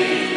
free.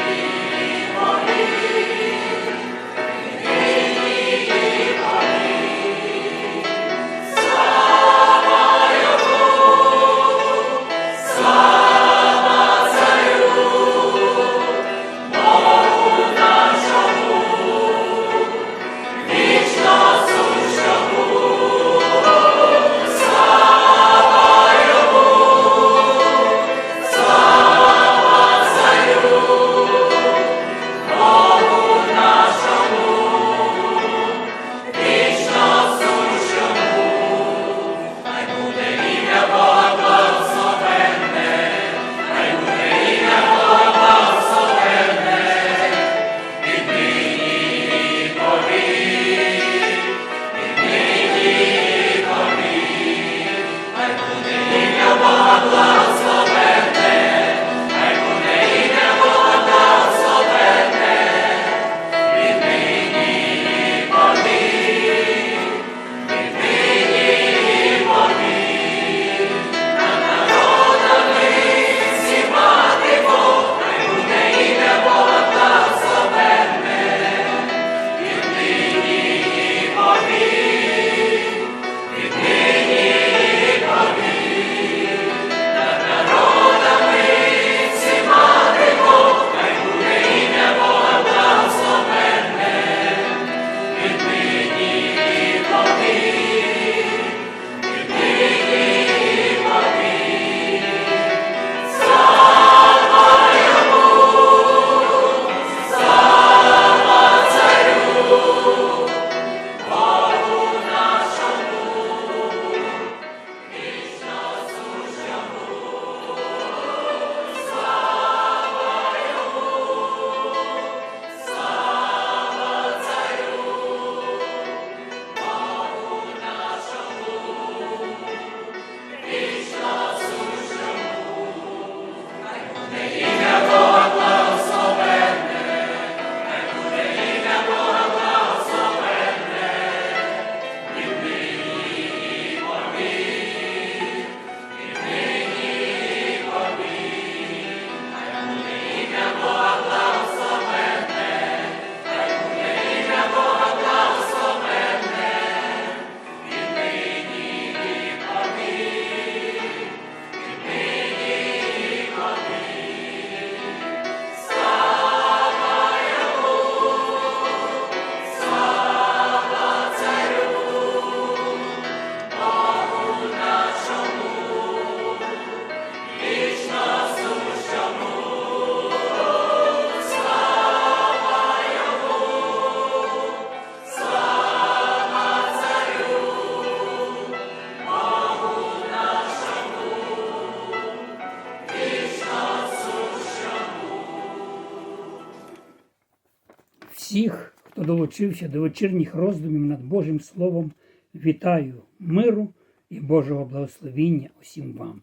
Всіх, хто долучився до вечірніх роздумів над Божим Словом, вітаю миру і Божого благословіння усім вам.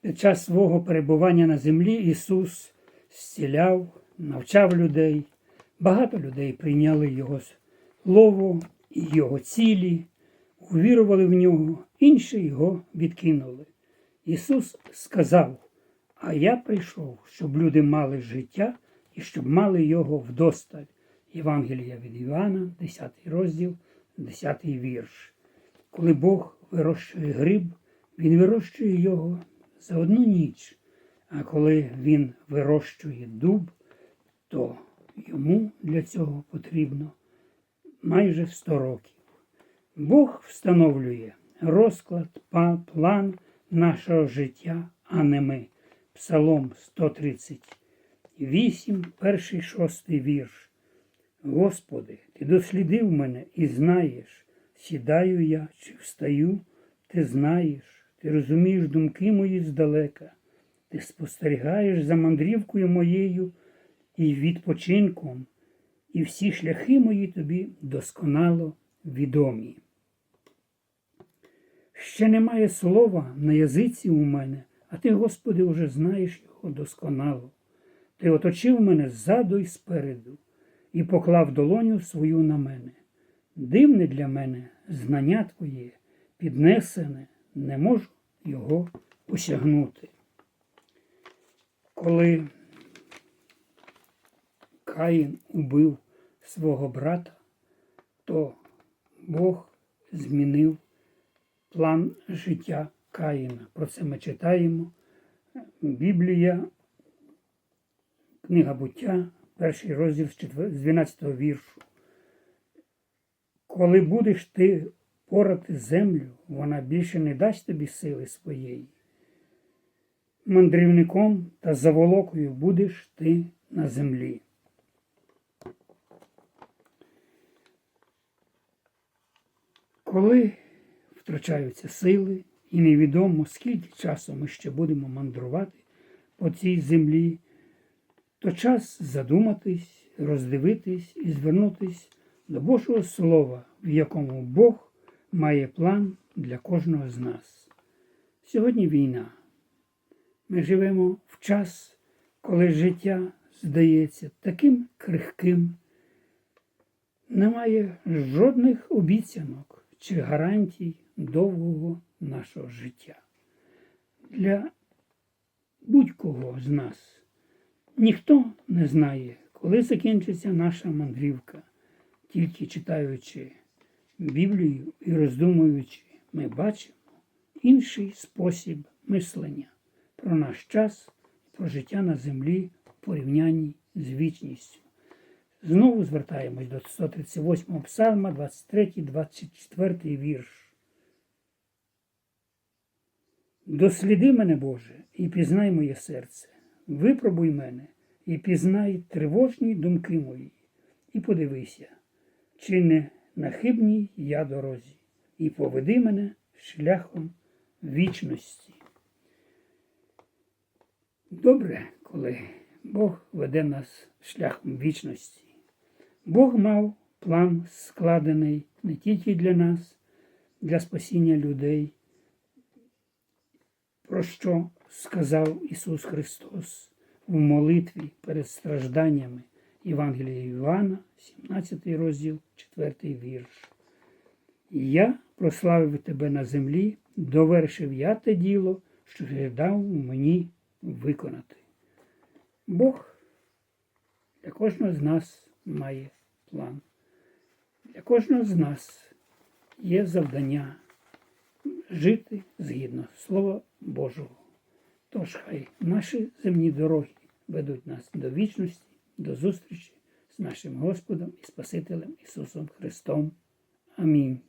Під час свого перебування на землі Ісус зціляв, навчав людей. Багато людей прийняли Його Слово і Його цілі, увірували в нього, інші його відкинули. Ісус сказав: А я прийшов, щоб люди мали життя і щоб мали його вдосталь. Євангелія від Івана, 10 розділ, 10 вірш. Коли Бог вирощує гриб, Він вирощує його за одну ніч, а коли Він вирощує дуб, то йому для цього потрібно майже 100 років. Бог встановлює розклад, план нашого життя, а не ми. Псалом 138, перший шостий вірш. Господи, Ти дослідив мене і знаєш, сідаю я чи встаю, ти знаєш, ти розумієш думки мої здалека, ти спостерігаєш за мандрівкою моєю і відпочинком, і всі шляхи мої тобі досконало відомі. Ще немає слова на язиці у мене, а ти, Господи, уже знаєш його досконало. Ти оточив мене ззаду і спереду і поклав долоню свою на мене. Дивне для мене знання Твоє, піднесене, не можу його осягнути. Коли Каїн убив свого брата, то Бог змінив план життя Каїна. Про це ми читаємо. Біблія, книга буття, перший розділ з четвер- з 12 віршу. Коли будеш ти порати землю, вона більше не дасть тобі сили своєї. Мандрівником та заволокою будеш ти на землі. Коли втрачаються сили, і невідомо, скільки часу ми ще будемо мандрувати по цій землі, то час задуматись, роздивитись і звернутись до Божого Слова, в якому Бог має план для кожного з нас. Сьогодні війна. Ми живемо в час, коли життя здається таким крихким, немає жодних обіцянок чи гарантій довгого нашого життя. Для будь-кого з нас ніхто не знає, коли закінчиться наша мандрівка, тільки читаючи Біблію і роздумуючи, ми бачимо інший спосіб мислення про наш час, про життя на землі в порівнянні з вічністю. Знову звертаємось до 138 псалма, 23, 24 вірш. Досліди мене, Боже, і пізнай моє серце. Випробуй мене і пізнай тривожні думки мої, і подивися, чи не на хибній я дорозі, і поведи мене шляхом вічності. Добре, коли Бог веде нас шляхом вічності. Бог мав план складений не тільки для нас, для спасіння людей, про що сказав Ісус Христос в молитві перед стражданнями Євангелія Івана, 17 розділ, 4 вірш. Я прославив тебе на землі, довершив я те діло, що ти дав мені виконати. Бог для кожного з нас має план. Для кожного з нас є завдання жити згідно Слова Божого. Тож хай наші земні дороги ведуть нас до вічності, до зустрічі з нашим Господом і Спасителем Ісусом Христом. Амінь.